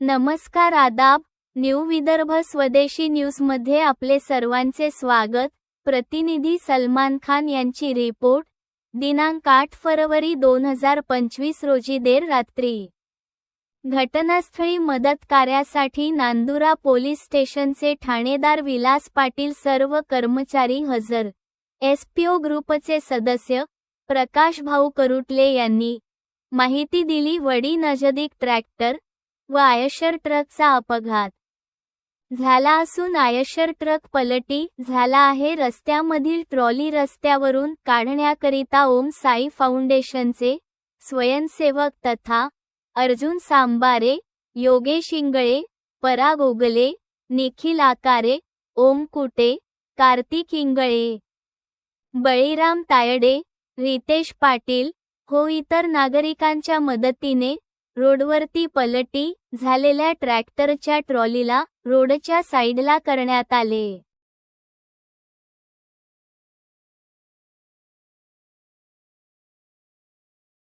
नमस्कार आदाब न्यू विदर्भ स्वदेशी न्यूजमध्ये आपले सर्वांचे स्वागत. प्रतिनिधी सलमान खान यांची रिपोर्ट दिनांक आठ फरवरी दोन हजार पंचवीस रोजी देर रात्री. घटनास्थळी मदत कार्यासाठी नांदुरा पोलीस स्टेशनचे ठाणेदार विलास पाटील सर्व कर्मचारी हजर. एसपीओ ग्रुपचे सदस्य प्रकाश भाऊ करुटले यांनी माहिती दिली वडी नजदीक ट्रॅक्टर व आयशर ट्रकचा अपघात. झाला असून आयशर ट्रक पलटी झाला आहे रस्त्यामधील ट्रॉली रस्त्यावरून काढण्याकरिता ओम साई फाउंडेशनचे स्वयंसेवक तथा अर्जुन सांबारे योगेश इंगळे पराग ओगले निखिल आकारे ओम कुटे कार्तिक इंगळे. बळीराम तायडे रितेश पाटील हो इतर नागरिकांच्या मदतीने रोडवरती पलटी झालेल्या ट्रॅक्टरच्या ट्रॉलीला रोडच्या साईडला करण्यात आले.